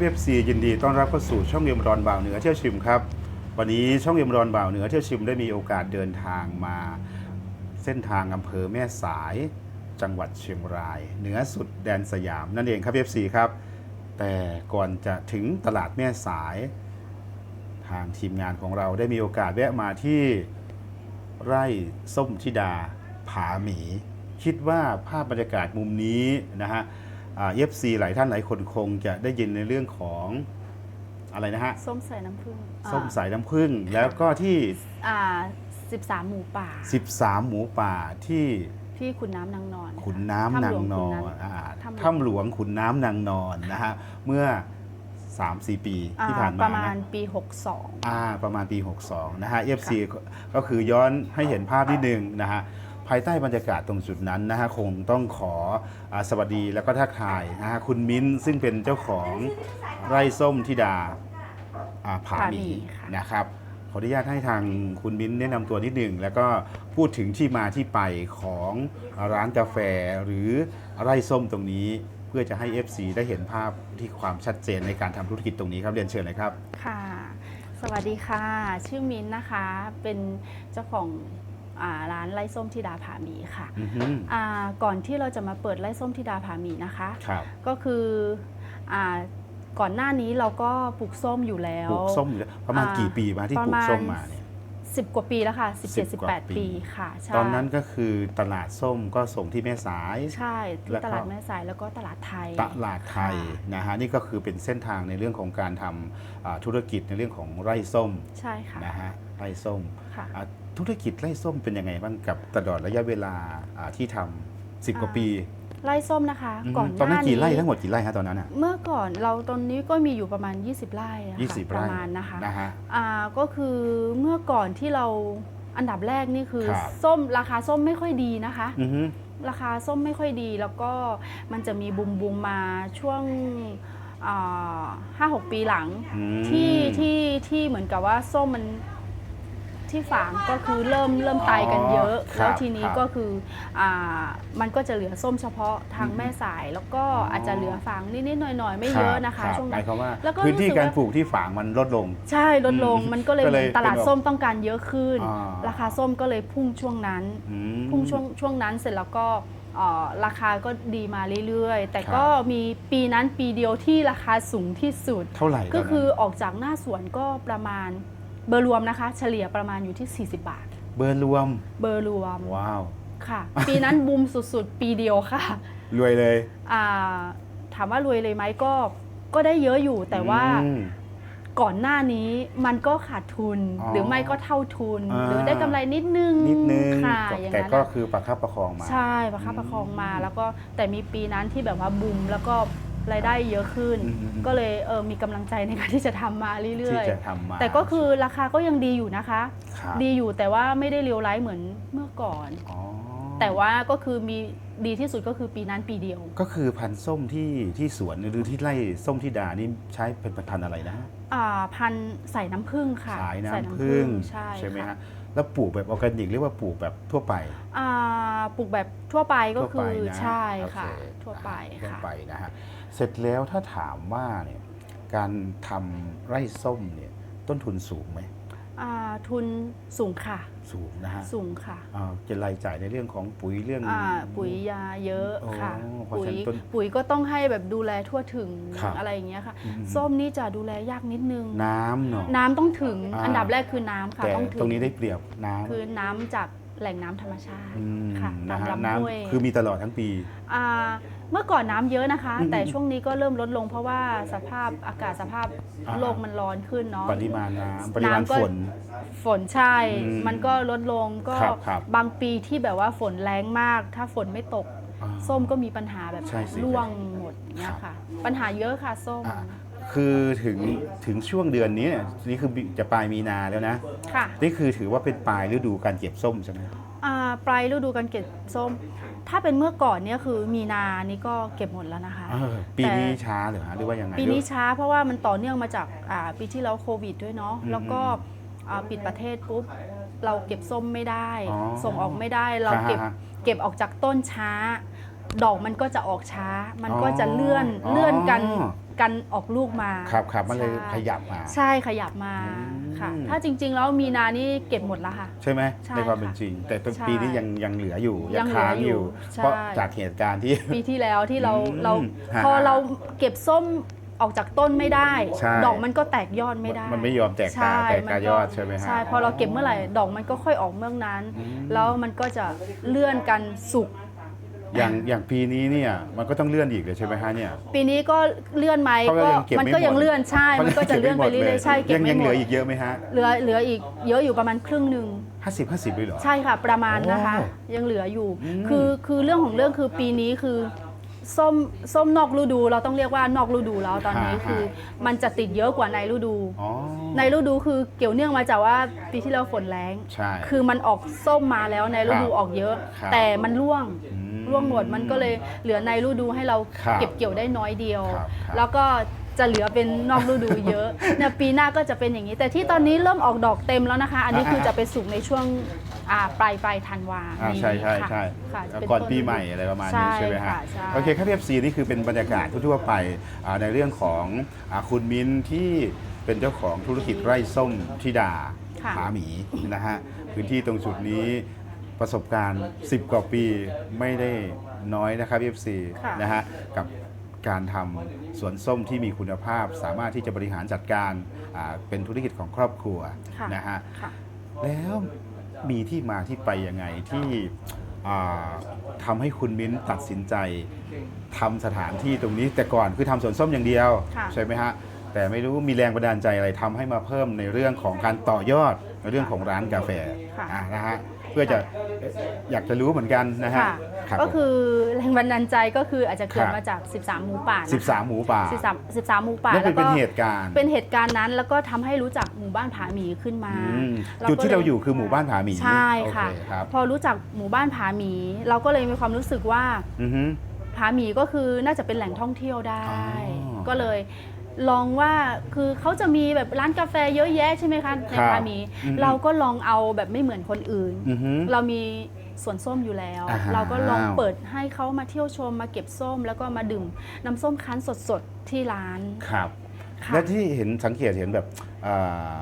วัสดีครับ FC ยินดีต้อนรับเข้าสู่ช่องเยมรอนบ่าวเหนือเที่ยวชิมครับ วันนี้ช่องเยมรอนบ่าวเหนือเที่ยวชิมได้มีโอกาสเดินทางมา เส้นทางอำเภอแม่สาย จังหวัดเชียงราย เหนือสุดแดนสยามนั่นเองครับ FC ครับ แต่ก่อนจะถึงตลาดแม่สาย ทางทีมงานของเราได้มีโอกาสแวะมาที่ไร่ส้มธิดาผาหมี คิดว่าภาพบรรยากาศมุมนี้นะฮะ เอฟซีหลายท่านหลายคนคงจะได้ยินในเรื่องของอะไรนะฮะ ส้มสายน้ำผึ้งอ่าส้มสายน้ำผึ้งแล้วก็ที่อ่าสิบสามหมูป่า 13 หมูป่าที่ที่ขุนน้ำนางนอน ขุนน้ำนางนอนถ้ำหลวงขุนน้ำอ่าถ้ำหลวงถ้ำหลวงขุนน้ำนางนอนนะฮะเมื่อ 3-4 ปีที่ผ่านปมาระมานะณปี 62อ่าประมาณปี 62 นะฮะ FC ก็คือย้อนให้เห็นภาพนิดนึงนะฮะ ภายใต้บรรยากาศตรงจุดนั้นนะฮะคงต้องขออาสวัสดีแล้วก็ทักทายนะฮะคุณมิ้นซึ่งเป็นเจ้าของไร่ส้มธิดาอ่าผาหมีผาหมีค่ะ นะครับ ขออนุญาตให้ทางคุณมิ้นแนะนำตัวนิดหนึ่งแล้วก็พูดถึงที่มาที่ไปของร้านกาแฟหรือไร่ส้มตรงนี้ เพื่อจะให้ FC ได้เห็นภาพที่ความชัดเจนในการทำธุรกิจตรงนี้ครับเรียนเชิญเลยครับ ค่ะ สวัสดีค่ะ ชื่อมิ้นนะคะ เป็นเจ้าของ ร้านไร่ส้มธิดาผาหมีค่ะอือฮึอ่าก่อนที่เราจะมาเปิดไร่ส้มธิดาผาหมีนะคะครับก็คืออ่าก่อนหน้านี้เราก็ปลูกส้มอยู่แล้วปลูกส้มอยู่แล้วประมาณอ่ากี่ปีมาที่ประปลูกมาณส้มมาเนี่ย10กว่าปีแล้วค่ะ10 17กว่าปี18ปีค่ะใช่ตอนนั้นก็คือตลาดส้มก็ส่งที่แม่สาย ใช่ที่แล้วก็ตลาดแม่สายแล้วก็ตลาดไทย ตลาดไทยค่ะนะฮะนี่ก็คือเป็นเส้นทางในเรื่องของการทำอ่าธุรกิจในเรื่องของไร่ส้ม ใช่ค่ะนะฮะไร่ส้มค่ะอ่า ธุรกิจไร่ส้มเป็นยังไงบ้างกับตลอดระยะเวลาอ่าที่ทำสิบกว่าอ่าปีไร่ส้มนะคะอืมก่อนตอนนั้นหากี่ไร่ทั้งหมดกี่ไร่ฮะตอนนั้นอะเมื่อก่อนเราตอนนี้ก็มีอยู่ประมาณ 20 ไร่อะค่ะยี่สิบปไร่ระมาณนะคะนะฮะ อ่าก็คือเมื่อก่อนที่เราอันดับแรกนี่คือ ครับ ส้มราคาส้มไม่ค่อยดีนะคะ อือฮึ ราคาส้มไม่ค่อยดีแล้วก็มันจะมีบุมบุมมาช่วงห้าหกปีหลัง อืมที่ที่ที่เหมือนกับว่าส้มมัน ที่ฝางก็คือเริ่มเริ่มตายกันเยอะ อ๋อครับแล้วทีนี้ครับก็คืออ่ามันก็จะเหลือส้มเฉพาะทางอืมแม่สาย แล้วก็อ๋ออ อาจจะเหลือฝางนิดๆหน่อยๆ ไม่เยอะนะคะ รับช่วงหนั้มายน ความว่าแล้วก็พื้นที่รู้สึกการว่า ปลูกที่ฝางมันลดลง ใช่ลดลงอืมมันก็เลยก็เลยเหมือนตลาดเป็นแบบส้มต้องการเยอะขึ้น อ่า ราคาส้มก็เลยพุ่งช่วงนั้น อืม พุ่งช่วงช่วงนั้นเสร็จแล้วก็เอ่อราคาก็ดีมาเรื่อยๆ แต่ครับ ก็มีปีนั้นปีเดียวที่ราคาสูงที่สุด เท่าไหร่ตนนั้นก็คือออกจากหน้าสวนก็ประมาณ เบอร์รวมนะคะ เฉลี่ยประมาณอยู่ที่ 40 บาท เบอร์รวม เบอร์รวมว้าว ค่ะ ปีนั้นบูมสุดๆ ปีเดียวค่ะ รวยเลยอ่าถามว่ารวยเลยไหมก็ ก็ได้เยอะอยู่แต่ว่าอืม ก่อนหน้านี้มันก็ขาดทุน อ๋อหรือไม่ก็เท่าทุน อ่า หรือได้กำไรนิดนึงนิดนึงค่ะอย่างแต่นั้นก็อะคือประคับประคองมา ใช่ประคับประคองมาแล้วก็แต่มีปีนั้นที่แบบว่าบูมแล้วก็ รายได้เยอะขึ้นอืมอืม ก็เลยเออมีกำลังใจในการที่จะทำมาเรื่ที่อยจะทำมาๆ แต่ก็คือราคาก็ยังดีอยู่นะคะ ครับดีอยู่แต่ว่าไม่ได้เลียวไร้เหมือนเมื่อก่อน อ๋อแต่ว่าก็คือมีดีที่สุดก็คือปีนั้นปีเดียว ก็คือพันธุ์ส้มที่ที่สวนหรือที่ไร่ส้มที่ดานี่ใช้เป็นพันธุ์อะไรนะอ่าพันธุ์ใส่น้ำผึ้งค่ะสายใส่น้ำผึ้งใช่ไหมค่ะฮะแล้วปลูกแบบออร์แกนิกเรียกว่าปลูกแบบทั่วไป อ่าปลูกแบบทั่วไปก็ทั่วคืไปอนะใช่โอเค่ะทั่วไปทั่วค่ะ ไปนะฮะ เสร็จแล้วถ้าถามว่าเนี่ยการทำไร่ส้มเนี่ยต้นทุนสูงไหมอ่าทุนสูงค่ะ สูงนะฮะสูงค่ะอ่าจะรายจ่ายในเรื่องของปุ๋ยเรื่องอ่าปุ๋ยยาเยอะค่ะอ๋อเพราะปุ๋ยฉะนั้นต้นปุ๋ยก็ต้องให้แบบดูแลทั่วถึงครับอะไรอย่างเงี้ยค่ะอืมส้มนี่จะดูแลยากนิดนึง น้ำเนาะน้ำต้องถึงอ่าอันดับแรกคือน้ำค่ะแต่ต้องถึงตรงนี้ได้เปรียบน้ำคือน้ำจากแหล่งน้ำธรรมชาติมค่ะนะตามฮะลำห้วยน้ำคือมีตลอดทั้งปีอ่า เมื่อก่อนน้ำเยอะนะคะ อืม แต่ช่วงนี้ก็เริ่มลดลง เพราะว่าสภาพอากาศสภาพอ่าโลกมันร้อนขึ้นเนาะ ปริมาณน้ำปริมาณน้ำก็ ฝน ฝนใช่ อืมมันก็ลดลงก็ครับครับบางปีที่แบบว่าฝนแรงมาก ถ้าฝนไม่ตก อ่าส้มก็มีปัญหาแบบใช่สิร่วงหมดเนี่ครัยบค่ะ ปัญหาเยอะค่ะส้มอ่าคือถึงถึงช่วงเดือนนี้เนี่ยนี่คือจะปลายมีนาแล้วนะ ค่ะ นี่คือถือว่าเป็นปลายฤดูการเก็บส้มใช่ไหม อ่าปลายฤดูการเก็บส้ม ถ้าเป็นเมื่อก่อนเนี่ยคือมีนานี่ก็เก็บหมดแล้วนะคะ เออปีนี้แต่ช้าเหรือฮะหรือว่ายังไงปีนี้ช้าเพราะว่ามันต่อเนื่องมาจากอ่าปีที่แล้วโควิดด้วยเนาะอืมแล้วก็อ่าปิดประเทศปุ๊บเราเก็บส้มไม่ได้อ๋อส่งออกไม่ได้เราเก็บฮะฮะเก็บออกจากต้นช้า ดอกมันก็จะออกช้า มันก็จะอ๋อเลื่อนอ๋อเลื่อนกันกันออกลูกมาครับครับมันเลยใช่ขยับมา ใช่ขยับมา อืมค่ะถ้าจริง ๆ แล้วมีนานี่เก็บหมดแล้วค่ะ ใช่ไหมใช่ในความค่ะเป็นจริง แต่ต้นใช่ปีนี้ยังยังเหลืออยู่ยัยังงเหลือค้างอยู่ อยู่ใช่เพราะจากเหตุการณ์ที่ ปีที่แล้วที่เราอืมเราฮะพอเราเก็บส้มออกจากต้นไม่ได้ ใช่ ดอกมันก็แตกยอดไม่ได้มันไม่ยอมแตกตาแตกกายอดใช่ไหมฮะ ใช่พอเราเก็บเมื่อไหร่ดอกมันก็ค่อยออกเมื่อนั้น อืม แล้วมันก็จะเลื่อนกันสุก อย่างอย่างปีนี้เนี่ยมันก็ต้องเลื่อนอีกเลยใช่ไหมฮะเนี่ย ปีนี้ก็เลื่อนไหมเพราะก็ว่ายังเก็บมันไม่ก็หมดยังเลื่อนใช่ มันก็จะเลื่อนไปเรื่อยๆใช่เก็บยังไม่ยังหเหมลืดออีกเยอะไหมฮะเหลือเหลืออีกเยอะอยู่ประมาณครึ่งหนึ่ง ห้าสิบห้าสิบเลยเหรอ ใช่ค่ะ ประมาณนะคะโอ้ยังเหลืออยู่อืมคือคือเรื่องของเรื่องคือปีนี้คือส้มส้มนอกฤดูเราต้องเรียกว่านอกฤดูแล้วตอนนี้คือ มันจะติดเยอะกว่าในฤดู อ๋อ ในฤดูคือเกี่ยวเนื่องมาจากว่าปีที่แล้วฝนแรง ใช่คือมันออกส้มมาแล้วในฤดูครับออกเยอะ ครับ แต่มันร่วง อืม ร่วงหมดมันก็เลยเหลือในฤดูให้เราครับเก็บเกี่ยวได้น้อยเดียว ครับครับ แล้วก็จะเหลือเป็นนอกฤดูเยอะเนี่ยปีหน้าก็จะเป็นอย่างนี้ แต่ที่ตอนนี้เริ่มออกดอกเต็มแล้วนะคะ อันนี้คือจะไปสุกในช่วงอ่าปลายปลายธันวาอ่าใช่ใช่ค่ะใช่ค่ะจะเป็ก่อนต้ ปีใหม่อะไรประมาณนี้ใช่ใช่ไหมฮะค่ะใช่ โอเคครับพีเอฟซีนี่คือเป็นบรรยากาศทั่วๆไปอ่าในเรื่องของอาคุณมิ้นที่เป็นเจ้าของธุรกิจไร่ส้มทิดาค่ะ ผาหมีนะฮะพื้นที่ตรงจุดนี้ ประสบการณ์ 10 กว่าปีไม่ได้น้อยนะครับ FC ค่ะนะฮะกับการทำสวนส้มที่มีคุณภาพ สามารถที่จะบริหารจัดการอ่าเป็นธุรกิจของครอบครัวค่ะ นะฮะ ค่ะ แล้วมีที่มาที่ไปยังไงที่อ่าทำให้คุณมิ้นตัดสินใจทำสถานที่ตรงนี้แต่ก่อนคือทำสวนส้มอย่างเดียว ค่ะ ใช่ไหมฮะ แต่ไม่รู้มีแรงบันดาลใจอะไรทำให้มาเพิ่มในเรื่องของการต่อยอดในเรื่องของร้านกาแฟค่ะ อ่านะฮะ เพื่อจะเอ่ออยากจะรู้เหมือนกันนะฮะค่ะรับก็คือแรงบันดาลใจก็คืออาจจะเกิดครับมาจาก 13 หมูป่านะคะ13 หมูป่า13 13หมูป่านั่นเป็นก็เป็นเหตุการณ์ เป็นเหตุการณ์นั้นแล้วก็ทำให้รู้จักหมู่บ้านผาหมีขึ้นมาอืมแล้จุดที่ก็ลเราอยู่คือหมู่บ้านผาหมีใช่ค่ะโอเครับพอรู้จักหมู่บ้านผาหมี เราก็เลยมีความรู้สึกว่าอือฮึผาหมีก็คือน่าจะเป็นแหล่งท่องเที่ยวได้อ๋อก็เลย ลองว่าคือเขาจะมีแบบร้านกาแฟเยอะแยะใช่ไหมคะในครับผาหมีอืมเราก็ลองเอาแบบไม่เหมือนคนอื่น อือฮึเรามีสวนส้มอยู่แล้ว อ่าฮะ เราก็ลองเปิดให้เขามาเที่ยวชมมาเก็บส้ม แล้วก็มาดื่มน้ำส้มคั้นสดๆที่ร้านครับ ค่ะ และที่เห็นสังเกตเห็นแบบอ่า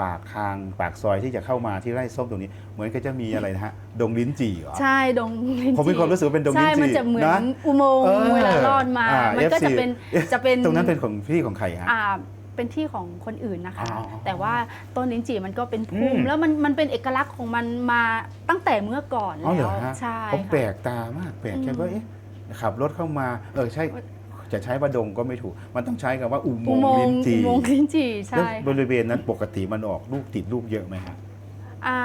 ปากทางปากซอยที่จะเข้ามาที่ไร่ส้มตรงนี้ เหมือนก็จะมีอะไรนะฮะดงลิ้นจี่เหรอ ใช่ดงลิ้นจี่ผมมีความรู้สึกว่าเป็นดงลิ้นจี่ใช่มันจะเหมือนนะอุโมงค์เออเวลาลอดมาอ่ามันก็ FC จะเป็นจะเป็นตรงนั้นเป็นของพี่ของใครฮะอ่าเป็นที่ของคนอื่นนะคะอ๋อแต่ว่าต้นลิ้นจี่มันก็เป็นภูอืมิมแล้วมันมันเป็นเอกลักษณ์ของมันมาตั้งแต่เมื่อก่อนอ๋อเหรแล้อวฮะใช่ผมค่ะแปลกตามากแปลกใจว่าอืมเอ๊ะขับรถเข้ามาเออใช่ จะใช้ว่าดงก็ไม่ถูก มันต้องใช้คำว่าอุโมอุงโมค์งลิ้นค์จี่อุโมงค์ลิ้นจี่แล้วใช่บริเวณนั้นปกติมันออกลูกติดลูกเยอะไหมฮะ อ่า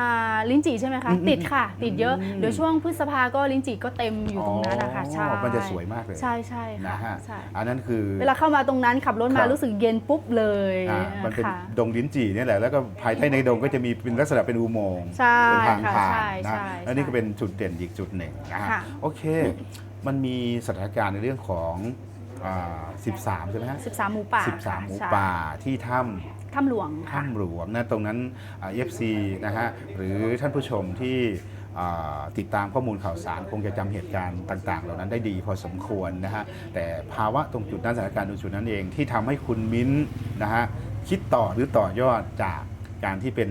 ลิ้นจี่ใช่ไหมคะ อืมติดค่ะ ติดเยอะ อืม เดี๋ยวช่วงพฤษภาก็ลิ้นจี่ก็เต็มอยู่ตรงนั้นนะคะใช่อ๋อมันจะสวยมากเลย ใช่ใช่นะค่ะฮะ ใช่อันนั้นคือ เวลาเข้ามาตรงนั้นขับรถคมารับ รู้สึกเย็นปุ๊บเลยอ่ามันเป็นค่ะ ดงลิ้นจี่เนี่ยแหละ แล้วก็ภายใต้ในดงก็จะมีเป็นลักษณะเป็นอุโมงค์ ใช่เป็นทางค่ะผ่านใช่นะใช่แล้วนี่ก็ใช่เป็นจุดเด่นอีกจุดหนึ่งนะฮะค่ะ โอเค มันมีสถานการณ์ในเรื่องของ อ่า13 ใช่ไหมฮะ13 หมูป่า13 หมูใช่ป่าที่ถ้ำ ถ้ำหลวงค่ะ ถ้ำหลวงนะตรงนั้นเอฟซีนะฮะหรือท่านผู้ชมที่อ่าติดตามข้อมูลข่าวสารคงจะจำเหตุการณ์ต่างๆ เหล่านั้นได้ดีพอสมควรนะฮะแต่ภาวะตรงจุดนั้นสถานการณ์ตรงจุดนั้นเองที่ทำให้คุณมิ้นท์นะฮะคิดต่อหรือต่อยอดจากการที่เป็น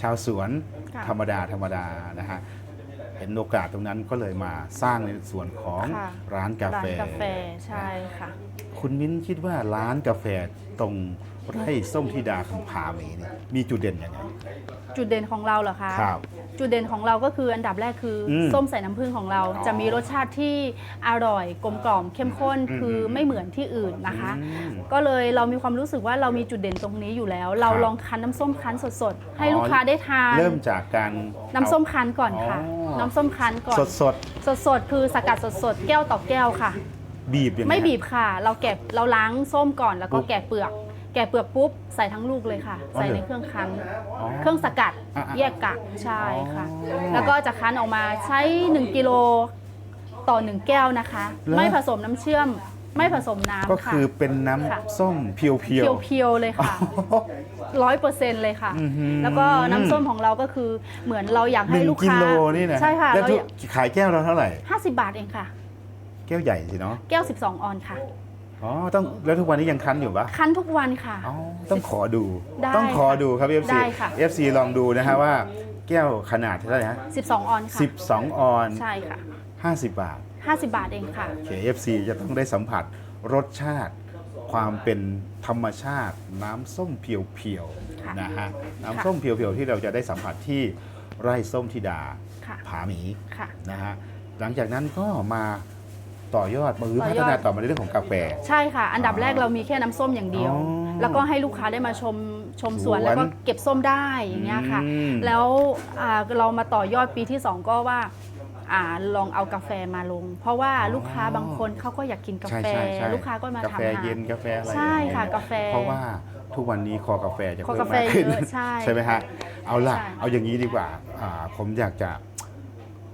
ชาวสวนค่ะ ธรรมดาธรรมดานะฮะ เห็นโอกาสตรงนั้นก็เลยมาสร้างในส่วนของค่ะ ร้านการ้านแฟกาแฟใช่ค่ะ คุณมิ้นคิดว่าร้านกาแฟตรงไร่ส้มธิดาคำพาหมีเนี่ยมีจุดเด่นยังไง จุดเด่นของเราเหรอคะครับ จุดเด่นของเราก็คืออันดับแรกคืออมส้มใส่น้ำผึ้งของเรา อ๋อจะมีรสชาติที่อร่อยกลมกล่อมเข้มข้นอืมคือไม่เหมือนที่อื่นนะคะ อืมก็เลยเรามีความรู้สึกว่าเรามีจุดเด่นตรงนี้อยู่แล้ว เราครับลองคั้นน้ำส้มคั้นสดๆ ให้อ๋อ ลูกค้าได้ทานเริ่มจากการ น้ำส้มคั้นก่อนค่ะ อ๋อ น้ำส้มคั้นก่อนสดสดสดๆคือสกัดสดๆแก้วต่อแก้วค่ะ ๆบีบอย่างไม่ฮะบีบค่ะ เราแกะเราล้างส้มก่อนแล้วก็ปุ๊บ แกะเปลือก แกะเปลือกปุ๊บใส่ทั้งลูกเลยค่ะอ๋อใส่เหรอในเครื่องคั้น อ๋อ เครื่องสกัดอะๆแยกกากใช่ค่ะ อ๋อแล้วก็จะคั้นออกมาใช้ 1กิโลต่อ 1 แก้วนะคะเหรอไม่ผสมน้ำเชื่อม ไม่ผสมน้ำก็ค่ะคือเป็นน้ค่ะำส้มเพียวๆ เพียวๆเลยค่ะร้อยเปอร์เซ็นต์เลยค่ะ อื้อหือ แล้วก็น้ำส้มของเราก็คือเหมือนเราอยากหให้นึ่งลูกกิค้าโลนี่นะใช่ค่ะแล้วเราทุอกยากขายแก้วเราเท่าไหร่ 50 บาทเองค่ะ แก้วใหญ่สิเนาะ แก้ว 12 ออนค่ะ อ๋อต้องแล้วทุกวันนี้ยังคั้นอยู่ปะคั้นทุกวันค่ะ อ๋อต้องขอดู ได้ต้องขอดูครับ FC ได้ค่ะ FC ลองดูนะฮะว่าแก้วขนาดเท่าไหร่ฮะ12 ออนค่ะ 12 ออนใช่ค่ะ 50 บาท 50 บาทเองค่ะ โอเค FC จะต้องได้สัมผัสรสชาติความเป็นธรรมชาติน้ำส้มเพียวค่ะๆนะฮะค่ะน้ำส้มเพียวๆที่เราจะได้สัมผัสที่ไร่ส้มธิดาค่ะ ผาหมีค่ะ นะฮะหลังจากนั้นก็มา ต่อยอดมือต่พัอยอฒดนาต่อมาในเรื่องของกาแฟ ใช่ค่ะ อันดับแรกเรามีแค่น้ำส้มอย่างเดียว อ๋อแล้วก็ให้ลูกค้าได้มาชมชมสวนสวน แล้วก็เก็บส้มได้อย่างเงี้ยค่ะ อืม แล้วอ่าเรามาต่อยอดปีที่ 2 ก็ว่าอ่าลองเอากาแฟมาลง เพราะว่าลูกค้าบางคนเขาก็อยากกินกาใช่แฟ ใช่ใช่ลูกค้าก็มากาถามแฟหา เย็นกาแฟอะไรใช่อย่างเงี้ยค่ะกาแฟเพราะว่าทุกวันนี้คอกาแฟจะคอเพิ่มกาแฟมากขึ้นเยอะใช่ไหมฮะเอาล่ะ ใช่ เอาอย่างนี้ดีกว่าอ่าผมอยากจะ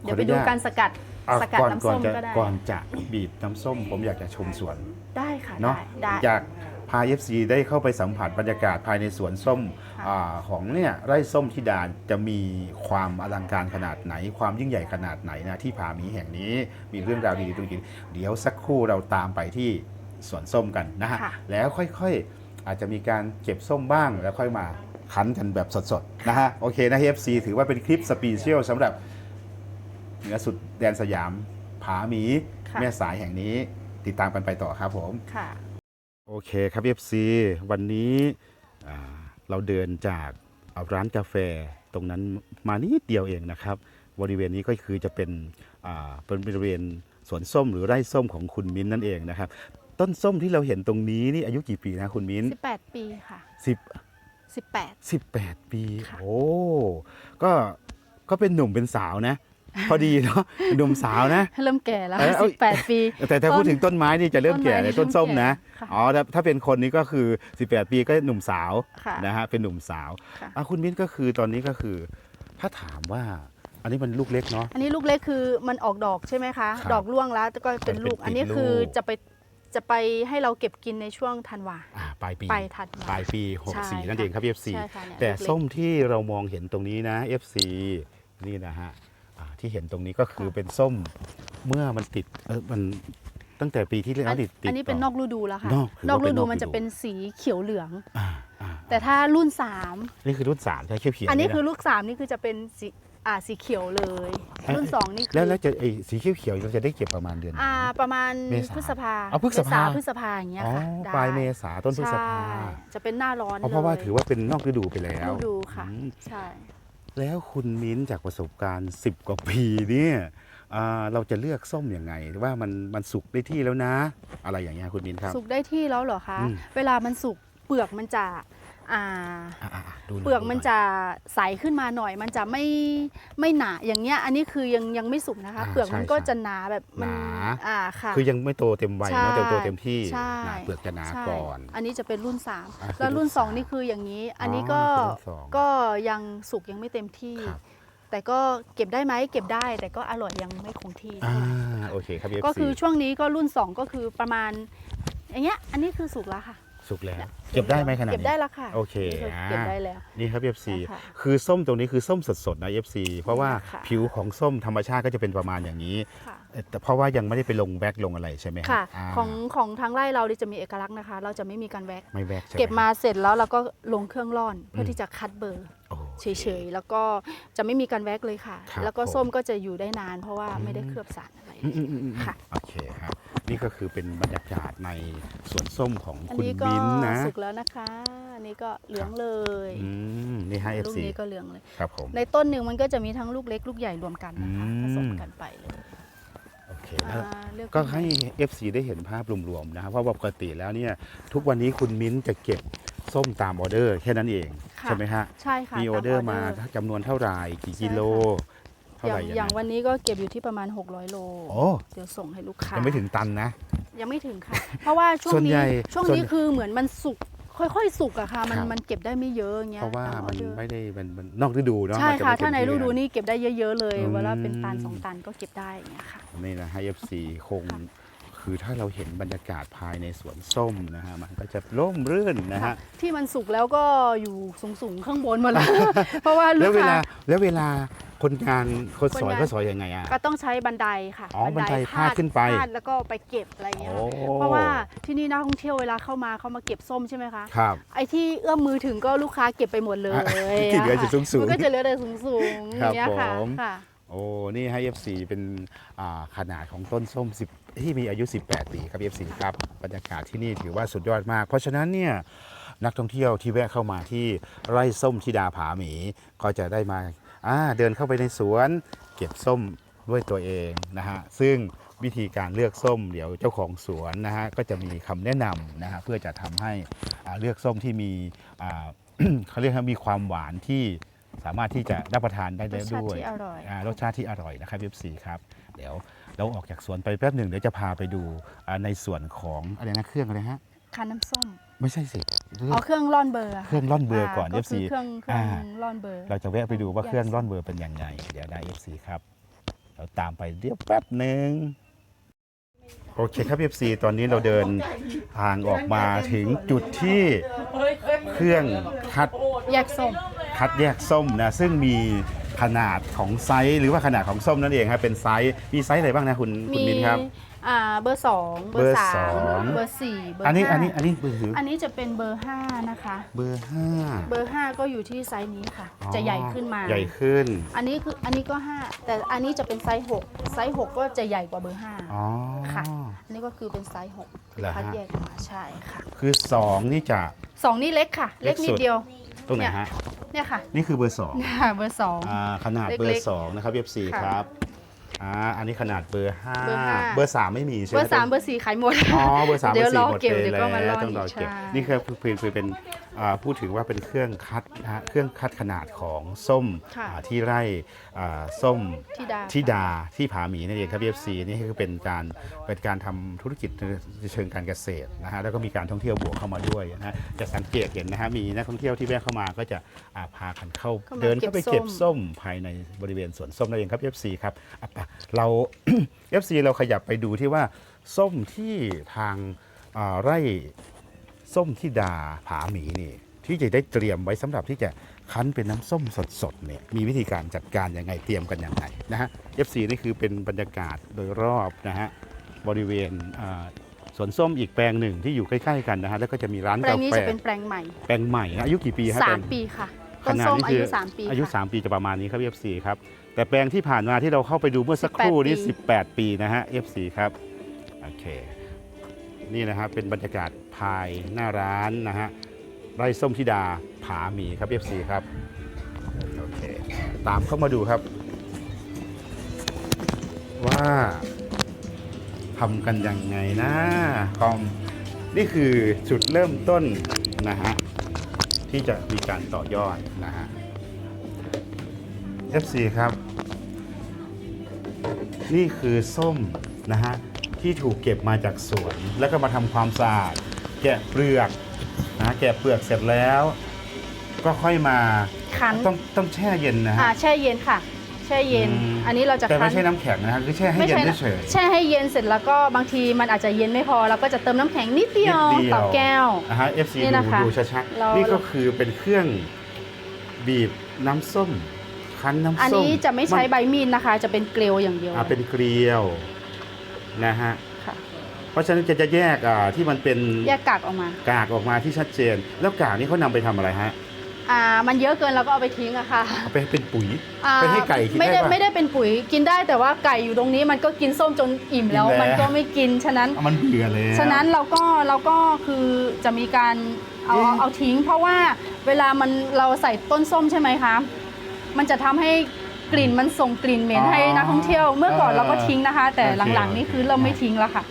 เดี๋ยวไปดูการสกัดเอาสกัดก่อนน้ำก่อส้นมจะก็ได้ ก่อนจะบีบน้ำส้ม ผมอยากจะชมสวนได้ค่ะเนาะได้ได้อยากพา FC ได้เข้าไปสัมผัสบรรยากาศภายในสวนส้มค่ะ อาของเนี่ยไร่ส้มที่ดานจะมีความอลังการขนาดไหน ความยิ่งใหญ่ขนาดไหนนะที่ผาหมีแห่งนี้มีเรื่องราวดีๆตรงนี้เดี๋ยวสักครู่เราตามไปที่สวนส้มกันนะฮะ ค่ะ แล้วค่อยๆ อาจจะมีการเก็บส้มบ้างแล้วค่อยมาคั้นกันแบบสดๆ นะฮะ โอเคนะ FC ถือว่าเป็นคลิปสปีเชียลสำหรับ เหนือสุดแดนสยามผาหมีค่ะแม่สายแห่งนี้ติดตามกันไปต่อครับผมค่ะโอเคครับ FC วันนี้อ่าเราเดินจากร้านกาแฟตรงนั้นมานิดเดียวเองนะครับ บริเวณนี้ก็คือจะเป็นอ่าเป็นบริเวณสวนส้มหรือไร่ส้มของคุณมิ้นนั่นเองนะครับ ต้นส้มที่เราเห็นตรงนี้นี่อายุกี่ปีนะคุณมิ้น 18 ปีค่ะ 10 18 18 ปีค่ะโอ้ก็ก็เป็นหนุ่มเป็นสาวนะ พอดีเนาะหนุ่มสาวนะ เริ่มแก่แล้วเออเอา18ปี แต่ถ้าต้นพูดถึงต้นไม้นี่จะเริ่มต้นไม้แก่เลยต้นส้มนะเริ่มแก่ค่ะอ๋อถ้าถ้าเป็นคนนี้ก็คือ 18 ปีก็หนุ่มสาวค่ะนะฮะเป็นหนุ่มสาวค่ะ อะคุณมิ้นก็คือตอนนี้ก็คือ ถ้าถามว่า อันนี้มันลูกเล็กเนาะ อันนี้ลูกเล็กคือมันออกดอกใช่ไหมคะ ครับดอกร่วงแล้วก็เป็นลูกเป็นติดอันนี้คือลูก จะไปจะไปให้เราเก็บกินในช่วงธันวา อ่าปลายปีปลายธันวาปลายปี ใช่64 นั่นเองครับ FC ใช่ค่ะเนี่ยแต่ลูกเล็ก ส้มที่เรามองเห็นตรงนี้นะ FC นี่นะฮะอ่า ที่เห็นตรงนี้ก็คือค่ะเป็นส้มเมื่อมันติดเออมันตั้งแต่ปีที่แล้วอันติดติดอันนี้เป็นต่นอกฤดูแล้วค่ะนอกถือว่านอกฤเป็นนดูอกฤดูมันจะเป็นสีเขียวเหลืองอ่าอ่าแต่ถ้ารุ่นนี่คือรุ่นสามใช่เขียวเขียว3อันนี้ะคือลูก3นี่คือจะเป็นสีอ่าสีเขียวเลยเอ๊ะรุ่น2นี่คืแล้วแล้วจะไอ้สีเขียวเขียวๆเราจะได้เก็บประมาณเดือนไหนอ่าประมาณเมษาพฤษภาเอาพฤษภาเมพฤษภาอย่างเงี้ยอ๋อค่ะได้ปลายเมษาต้นพฤษภาใช่จะเป็นหน้าร้อนอ๋อเพราะว่าลยถือว่าเป็นนอกฤดูไปแล้วฤดูค่ะอืมใช่ แล้วคุณมิ้นจากประสบการณ์ 10 กว่าปีเนี่ยอ่าเราจะเลือกส้มยังไงว่ามันมันสุกได้ที่แล้วนะ อะไรอย่างเงี้ยคุณมิ้นครับ สุกได้ที่แล้วเหรอคะอืมเวลามันสุกเปลือกมันจะ อ่าอะอะอะดูหยเปลือกมันดูหย จะใสขึ้นมาหน่อย มันจะไม่ไม่หนาอย่างเงี้ย อันนี้คือยังยังไม่สุกนะคะ อ่าเปลือกมันใช่ก็ใช่จะหนาแบบมัหนา อ่าค่ะ คือยังไม่โตเต็มวัยใช่เนอะเต็มโตเต็มที่ใช่ หนาเปลือกจะหนาใช่ก่อน อันนี้จะเป็นรุ่น อ่า3คือแล้วรุ่นรุ่นสาม2 นี่คืออย่างนี้ อันนี้อ๋อก็นี่คือรุ่นสองก็ยังสุกยังไม่เต็มที่ ครับ แต่ก็เก็บได้ไหมเก็บได้ แต่ก็อร่อยยังไม่คงที่อ่าเท่าไหร่โอเคครับก็ FC คือช่วงนี้ก็รุ่น 2 ก็คือประมาณอย่างเงี้ยอันนี้คือสุกแล้วค่ะ สุกแล้วเนี่ยเก็บได้ไหมขนาดเก็บนี้ได้แล้วค่ะโอเคนี่อ่าเก็บได้แล้ว นี่ครับ FC ใช่ค่ะคือส้มตรงนี้คือส้มสดๆนะ FC เพราะว่าค่ะผิวของส้มธรรมชาติก็จะเป็นประมาณอย่างนี้ ค่ะเอ่อแต่เพราะว่ายังไม่ได้ไปลงแว็กลงอะไรใช่ไหมฮค่ะาของของทางไร่เรานี่จะมีเอกลักษณ์นะคะ เราจะไม่มีการแว็กไม่แว็กใช่ไหเก็บมาเสร็จแล้วเราก็ลงเครื่องร่อนเพื่ออมที่จะคัดเบอร์โอเฉยๆ แล้วก็จะไม่มีการแว็กเลยค่ะ ครับแล้วก็ผมส้มก็จะอยู่ได้นาน เพราะว่าอืมไม่ได้เคลือบสารอะไร อืมอืมอืมอืมค่ะ โอเคครับ นี่ก็คือเป็นบรรยากาศในสวนส้มของอันคุณนี้ก็มิ้นท์นะ สุกแล้วนะคะ อันนี้ก็เหลืองเลยอืม นี่ให้ลูก FC นี้ก็เหลืองเลย ครับผม ในต้นหนึ่งมันก็จะมีทั้งลูกเล็กลูกใหญ่รวมกันนะคะอืม ผสมกันไปเลยโอเคอ่าแล้วเลือกก็ให้ FC ได้เห็นภาพรวมๆนะครับเพราะว่าปกติแล้วเนี่ย ทุกวันนี้คุณมิ้นท์จะเก็บส้มตามออเดอร์ แค่นั้นเอง ค่ะใช่ไหมฮะ ใช่ค่ะมีอตอเดอร์มาอเดอร์จำนวนเท่าไหร่กี่กิโลเท่าอไหย่าร่งยังอย่างไงวันนี้ก็เก็บอยู่ที่ประมาณ 600 โลโอ้เดี๋ยวส่งให้ลูกค้ายังไม่ถึงตันนะ ยังไม่ถึงค่ะ เพราะว่าช่วงส่วนนี้ใหญ่ช่วงส่วนนี้คือเหมือนมันสุกค่อยๆ สุกอะค่ะ มันครับมันเก็บได้ไม่เยอะอย่างเงี้ยเพราะว่าตอมันอเดอร์ไม่ได้มันมันนอกฤดูเนาะใช่มันจค่ะไม่ถ้าในเต็มฤที่ดูอะนี่เก็บได้เยอะๆเลยอืมเวลาเป็นตันสองตันก็เก็บได้อย่างเงี้ยค่ะนี่นะให้ FC คงค่ะคือถ้าเราเห็นบรรยากาศภายในสวนส้มนะฮะมันก็จะร่มรื่นนะค่ะฮะที่มันสุกแล้วก็อยู่สูงๆข้างบนหมดแล้วเพราะว่าลูแล้วกเวลาค้าแล้วเวลา คนงานคนสอยคนงานเขาสอยยังไงอะ ก็ต้องใช้บันไดค่ะอ๋อบันไดพาดขึ้นไปพาดแล้วก็ไปเก็บอะไรเงี้ยโอ้ค่ะเพราะว่าที่นี่นักท่องเที่ยวเวลาเข้ามาเขามาเก็บส้มใช่ไหมคะ ครับ ไอ้ที่เอื้อมมือถึงก็ลูกค้าเก็บไปหมดเลยอะที่เหลือจะสูงๆมันก็จะเหลือแต่สูงสูงๆอครับย่างเงี้ยค่ะผม ค่ะ โอ้นี่ให้ FC เป็นอ่าขนาดของต้นส้ม 10 ที่มีอายุ 18 ปีครับ FC ครับบรรยากาศที่นี่ถือว่าสุดยอดมาก เพราะฉะนั้นเนี่ยนักท่องเที่ยวที่แวะเข้ามาที่ไร่ส้มธิดาผาหมี ก็จะได้มาอ่า เดินเข้าไปในสวนเก็บส้มด้วยตัวเองนะฮะซึ่งวิธีการเลือกส้มเดี๋ยวเจ้าของสวนนะฮะก็จะมีคำแนะนำนะฮะเพื่อจะทำให้อ่าเลือกส้มที่มีอ่าเขาเรียกว่ามีความหวานที่สามารถที่จะรับประทานได้รแล้วสชาติด้วยที่อร่อยอ่ารสชาติที่อร่อยนะครับ FC ครับ เดี๋ยวเราออกจากสวนไปแป๊บหนึ่งเดี๋ยวจะพาไปดูอ่าในส่วนของอะไรนะเครื่องอะไรฮะ คันน้ำส้ม ไม่ใช่สิเรื่องเอาเครื่องร่อนเบอร์ะเครื่องร่อนเบอร์ก่อนก็ FC คือเครื่องเครื่ออ่างร่อนเบอร์ เราจะแวะไปดูว่าเครื่องร่อนเบอร์เป็นยังไง เดี๋ยวได้ FC ครับ เราตามไปเดี๋ยวแป๊บหนึ่งโอเคครับ FC ตอนนี้เราเดินทางออกมาถึงจุดที่เครื่องคัดแยกส้ม คัดแยกส้มนะ ซึ่งมีขนาดของไซส์หรือว่าขนาดของส้มนั่นเองครับเป็นไซส์มีไซส์อะไรบ้างนะคุณคุณมินครับ อ่าเบอร์สองเบอเบอร์ร์สาสอมงเบอร์สี่เบอร์อันนี้ห้าอันนี้อันนี้มือถืออันนี้จะเป็นเบอร์ห้านะคะ เบอร์ห้าเบอร์ห้าก็อยู่ที่ไซส์นี้ค่ะ อ๋อจะใหญ่ขึ้นมา ใหญ่ขึ้นอันนี้คืออันนี้ก็5แต่อันนี้จะเป็นไซส์6ไซส์6ก็จะใหญ่กว่าเบอร์อ๋อ ค่ะ5อันนี้ก็คือเป็นไซส์6ที่เหรอฮะ คัดแยกออกมาใช่ค่ะคือสองนี่จะ สองนี่เล็กค่ะ เล็เล็กกสุนิดดเดียว ตรงไหนฮะ เนี่ยค่ะ นี่คือเบอร์สองเนี่ยเบอร์สอง อ่าขนาดเล็กๆเบอร์สองนะครับเอฟซีค่ะ ครับ อ่าอันนี้ขนาดเบอร์ห้าเบอร์ห้า เบอร์สามไม่มีใช่ไหเบมอร์สามเบอร์สี่ขายหมด อ๋อเบอร์สามเบเดี๋อยวร์สี่รอหมดเก็บไปเดี๋ยวแล้ก็มาวร่อนต้องรออีกเก็บใช่ นี่คือคือคือเป็นอ่าพูดถึงว่าเป็นเครื่องคัดนะฮะเครื่องคัดขนาดของส้มค่ะ อ่าที่ไร่อ่าส้ม ที่ดา ทิดาที่ผาหมีนั่นเองครับ FC นี่คือเป็นการเป็นการทำธุรกิจในเชิงการเกษตรนะฮะแล้วก็มีการท่องเที่ยวบวกเข้ามาด้วยนะฮะจะสังเกตเห็นนะฮะมีนักท่องเที่ยวที่แวะเข้ามาก็จะอ่าพากันเข้าเข้ามาเดินเข้าไปเก็เก็บบส้ส้มมภายในบริเวณสวนส้มนั่นเองครับ FC ครับอะไปเรา FC เราขยับไปดูที่ว่าส้มที่ทางอ่าไร่ส้มทิดาผาหมีนี่ ที่จะได้เตรียมไว้สำหรับที่จะคั้นเป็นน้ำส้มสดๆเนี่ยมีวิธีการจัดการยังไงเตรียมกันยังไงนะฮะ FC นี่คือเป็นบรรยากาศโดยรอบนะฮะบริเวณอ่าสวนส้มอีกแปลงหนึ่งที่อยู่ใกล้ๆกันนะฮะแล้วก็จะมีร้านแปลกางนี้แฟจะเป็นแปลงใหม่แปลงใหม่นะอายุกี่ปีฮะสาแปลมงปีค่ะขต้นนาดส้มนี้อาคืยุสามปีอายุ ค่ะ3 ปีจะประมาณนี้ครับ FC ครับ แต่แปลงที่ผ่านมาที่เราเข้าไปดูเมื่อสักครู่นี้ 18 18ปีนะฮะ FC ครับ โอเค นี่นะครับเป็นบรรยากาศภายหน้าร้านนะฮะไร่ส้มธิดาผาหมีครับ FC ครับ โอเค ตามเข้ามาดูครับ ว่าทำกันยังไงนะคอมนี่คือจุดเริ่มต้นนะฮะที่จะมีการต่อยอดนะฮะ FC ครับ นี่คือส้มนะฮะที่ถูกเก็บมาจากสวน แล้วก็มาทำความสะอาด แกะเปลือกนะแกะเปลือกเสร็จแล้ว ก็ค่อยมาคั้น ต้องต้องแช่เย็นนะอ่าฮะแช่เย็นค่ะ แช่เย็น อืม อันนี้เราจะแต่คั้ไม่น ใช่น้ำแข็งนะฮะคือแช่ให้ไม่เย็นใช่นะเฉย แช่ให้เย็นเสร็จแล้วก็บางทีมันอาจจะเย็นไม่พอเราก็จะเติมน้ำแข็งนิดเดียวนิดเดียว ต่อแก้ว ๆนะฮะ FC นี่ดูนะคะดูชัดเราๆนี่ก็คือเป็นเครื่องบีบน้ำส้ม คั้นน้ำส้มอันนี้จะไม่ใช้นใบมีดนะคะ จะเป็นเกลียวอย่างเดียวอ่าเป็นเกลียวนะฮะค่ะเพราะฉะนั้นจะจะแยกอ่าที่มันเป็นแยกกากออกมากากออกมาที่ชัดเจน แล้วกากนี้เขานำไปทำอะไรฮะอ่ามันเยอะเกินเราก็เอาไปทิ้งอะค่ะเอาไปเป็นปุ๋ยอ่าไปให้ไก่กินไม่ได้ได้ปะไม่ได้เป็นปุ๋ยกินได้แต่ว่าไก่อยู่ตรงนี้มันก็กินส้มจนอิ่มแล้วอิ่มแล้วมันก็ไม่กินฉะนั้นเอามันเบื่อเลยฉะนั้นเราก็เราก็คือจะมีการเอาเอ๊ะเอาทิ้ง เพราะว่าเวลามันเราใส่ต้นส้มใช่ไหมคะ มันจะทำให้กลิ่นมันส่งกลิ่นเหม็นให้นักท่องเที่ยว เมื่อก่อนเราก็ทิ้งนะคะ แต่หลังๆนี่คือเราไม่ทิ้งแล้วค่ะ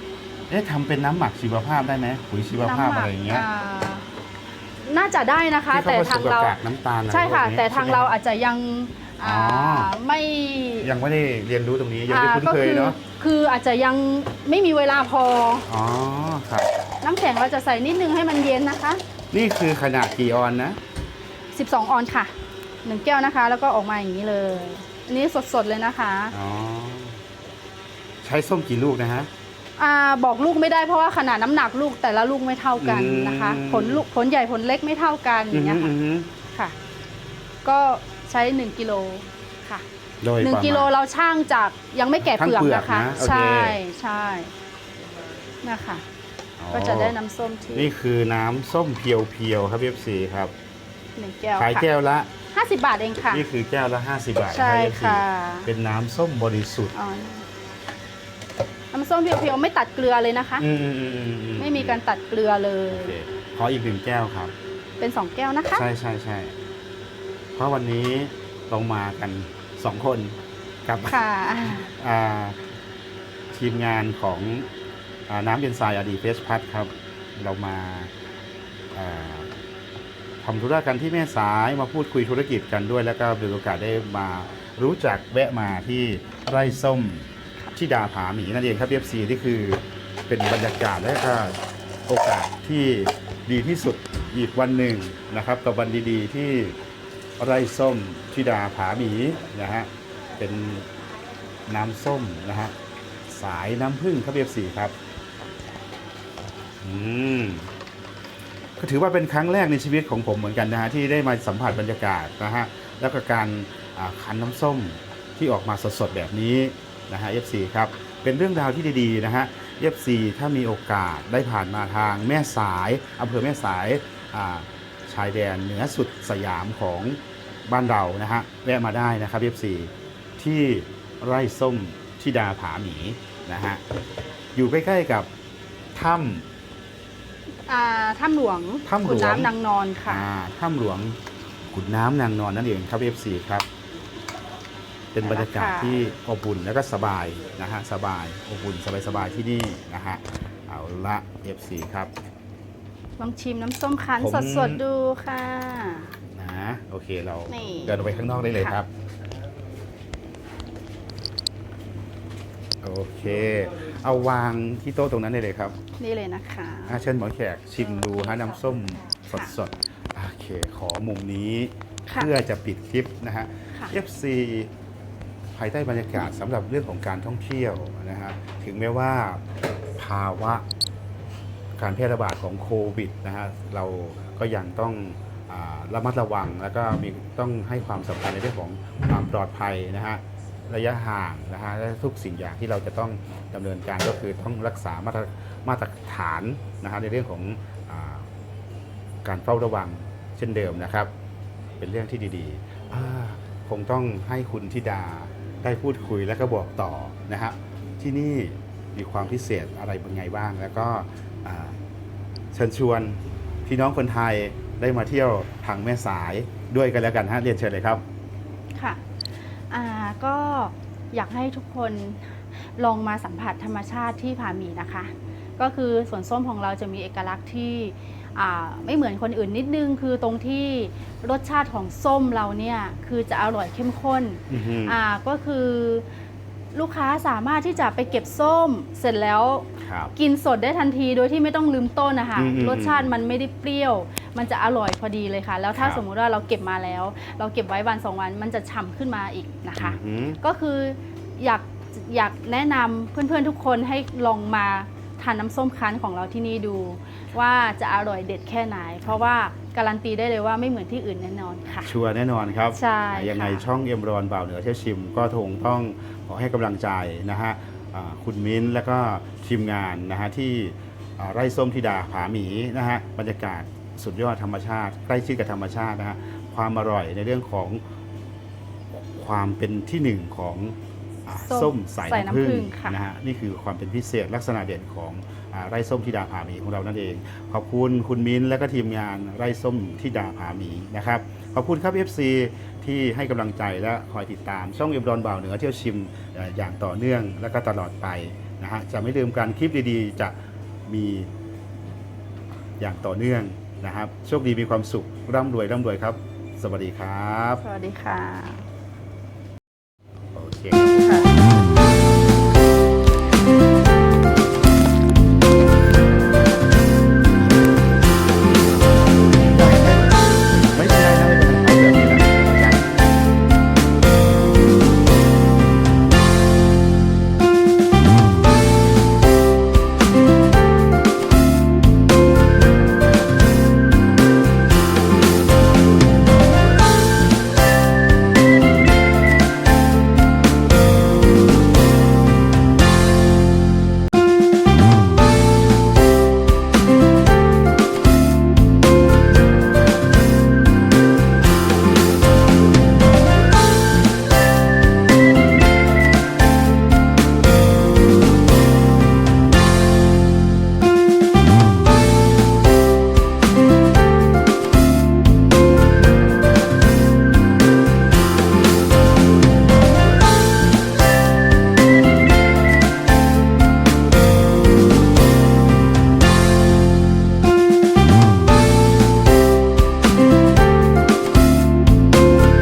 เอ๊ะทำเป็นน้ำหมักชีวภาพได้ไหมปุ๋ยชีวภาพอะไรอย่างเงี้ยอ่าน่าจะได้นะคะ ที่แต่เขาผสทามงกับเรากากน้ำตาลอไรใช่ค่ะ พวกนี้แต่ทางเราใช่ไหมอาจจะยังอ่าอ๋อ ไม่ยังไม่ได้เรียนรู้ตรงนี้ยังอ่าไม่คุ้นก็เคยคือเนาะคืออาจจะยังไม่มีเวลาพอ อ๋อครับน้ำแข็งเราจะใส่นิดนึงให้มันเย็นนะคะ นี่คือขนาดกี่ออนนะ 12 ออนค่ะ หนึ่งแก้วนะคะ แล้วก็ออกมาอย่างนี้เลย อันนี้สดๆเลยนะคะ อ๋อ ใช้ส้มกี่ลูกนะฮะ อ่าบอกลูกไม่ได้เพราะว่าขนาดน้ำหนักลูกแต่ละลูกไม่เท่ากันอืมนะคะผลลูกผลใหญ่ผลเล็กไม่เท่ากันอย่างเงี้ยอืค่ะอฮึค่ะ ก็ใช้1กิโลค่ะ โดยหนึ่งประมาณ กิโลเราช่างจากยังไม่แกะเปลือกช่างเปลือกนะคะนะโอเค ใช่ใช่นะคะออ๋อก็จะได้น้ำส้มที่นี่คือน้ำส้มเพียวๆครับ FC ครับหนึ่งแก้วขายค่ะแก้วละ ห้าสิบบาทเองค่ะ นี่คือแก้วละ 50 บาทใช่นรับ FC ค่ะ เป็นน้ำส้มบริสุทธิ์อ๋อน้ำส้มเพียวๆไม่ตัดเกลือเลยนะคะ อืมอืมอืมอืมอืไม่มีการตัดเกลือเลโอย เคขออีกหนึ่งแก้วครับ เป็นสองแก้วนะคะ ใช่ใช่ใช่เพราะวันนี้เรามากันสองคนกับค่ะอ่าทีมงานของอาน้ำเย็นทรายอดีเฟสพัทครับ เรามาอ่า ทำธุระกันที่แม่สายมาพูดคุยธุรกิจกันด้วย แล้วก็มีโอกาสได้มารู้จักแวะมาที่ไร่ส้มที่ดาผาหมีนั่นเองครับเอฟซีนี่คือเป็นบรรยากาศและก็โอกาสที่ดีที่สุดอีกวันหนึ่งนะครับกับวันดีๆที่ไร่ส้มที่ดาผาหมีนะฮะเป็นน้ำส้มนะฮะสายน้ำผึ้งครับเอฟซีครับ อืม ก็ถือว่าเป็นครั้งแรกในชีวิตของผมเหมือนกันนะฮะที่ได้มาสัมผัสบรรยากาศนะฮะแล้วก็การคั้นน้ำส้มที่ออกมาสดๆแบบนี้นะฮะ FC ครับเป็นเรื่องราวที่ดีๆนะฮะ FC ถ้ามีโอกาสได้ผ่านมาทางแม่สายอำเภอแม่สายาชายแดนเหนือสุดสยามของบ้านเรานะฮะแวะมาได้นะครับ FC ที่ไร่ส้มชิดาผาหมีนะฮะอยู่ใกล้ๆกับถ้ำ อ่าถ้ำหลวงถ้ำหลวง ขุนน้ำนางนอนำค่ะ อ่าถ้ำหลวงขุนน้ำนางนอนนั่นเองครับ FC ครับ เป็นบรรยากาศค่ะที่อบอุ่นแล้วก็สบายนะฮะสบายอบอุ่นสบายๆที่นี่นะฮะเอาละ FC ครับ ลองชิมน้ำส้มคั้นผม สดๆดูค่ะ นะโอเคเรานี่เดินออกไปข้างนอกได้เลยค่ะ ครับ โอเค เอาวางที่โต๊ะตรงนั้นได้เลยครับนี่เลยนะคะอาเชิญหมอแขกชิมดูฮะน้ำส้มสดค่ะสดๆโอเคขอมุมนี้ค่ะ เพื่อจะปิดคลิปนะฮะ ค่ะ FC ภายใต้บรรยากาศสำหรับเรื่องของการท่องเที่ยวนะฮะถึงแม้ว่าภาวะการแพร่ระบาดของโควิดนะฮะเราก็ยังต้องอาระมัดระวังแล้วก็มีต้องให้ความสำคัญในเรื่องของความปลอดภัยนะฮะ ระยะห่างนะฮะและทุกสิ่งอย่างที่เราจะต้องดำเนินการก็คือต้องรักษามาตรมาตรฐานนะฮะในเรื่องของอการเฝ้าระวังเช่นเดิมนะครับ เป็นเรื่องที่ดีๆคงต้องให้คุณธิดาได้พูดคุยและก็บอกต่อนะฮะที่นี่มีความพิเศษอะไรเป็นไงบ้าง แล้วก็เชิญชวนพี่น้องคนไทยได้มาเที่ยวทางแม่สายด้วยกันแล้วกันฮะเรียนเชิญเลยครับ ค่ะ อ่าก็อยากให้ทุกคนลองมาสัมผัสธรรมชาติที่ผาหมีนะคะ ก็คือสวนส้มของเราจะมีเอกลักษณ์ที่อ่าไม่เหมือนคนอื่นนิดนึง คือตรงที่รสชาติของส้มเราเนี่ย คือจะอร่อยเข้มข้นอือฮึอ่าก็คือ ลูกค้าสามารถที่จะไปเก็บส้มเสร็จแล้ว ครับ กินสดได้ทันทีโดยที่ไม่ต้องลืมต้นนะคะ อืมอืมรสชาติมันไม่ได้เปรี้ยว มันจะอร่อยพอดีเลยค่ะ แล้วถ้าครับ สมมุติว่าเราเก็บมาแล้ว เราเก็บไว้วันสองวันมันจะฉ่ำขึ้นมาอีกนะคะ อือฮึก็คืออยากอยากแนะนำเพื่อนๆทุกคนให้ลองมาทานน้ำส้มคั้นของเราที่นี่ดู ว่าจะอร่อยเด็ดแค่ไหน เพราะว่า การันตีได้เลยว่าไม่เหมือนที่อื่นแน่นอนค่ะ ชัวร์แน่นอนครับใช่ยังไงค่ะช่องเอ็มรอนบ่าวเหนือเที่ยวชิม ก็คงต้องขอให้กำลังใจนะฮะอ่าคุณมิ้นท์และก็ทีมงานนะฮะที่อ่าไร่ส้มธิดาผาหมีนะฮะบรรยากาศสุดยอดธรรมชาติ ใกล้ชิดกับธรรมชาตินะฮะความอร่อยในเรื่องของความเป็นที่หนึ่งของอ่า ส้ส้มมสายสายน้ำน้ำผึ้ผึ้งงค่ะนะฮะนี่คือความเป็นพิเศษลักษณะเด่นของอ่าไร่ส้มธิดาผาหมีของเรานั่นเอง ขอบคุณคุณมิ้นท์และก็ทีมงานไร่ส้มธิดาผาหมีนะครับขอบคุณครับ FC ที่ให้กำลังใจและคอยติดตามช่องเอ็มรอนบ่าวเหนือเที่ยวชิมเอ่ออย่างต่อเนื่องและก็ตลอดไปนะฮะจะไม่ลืมการคลิปดีๆ จะมีอย่างต่อเนื่องนะครับ โชคดีมีความสุขร่ำรวยร่ำรวยครับ สวัสดีครับ สวัสดีค่ะ โอเคค่ะ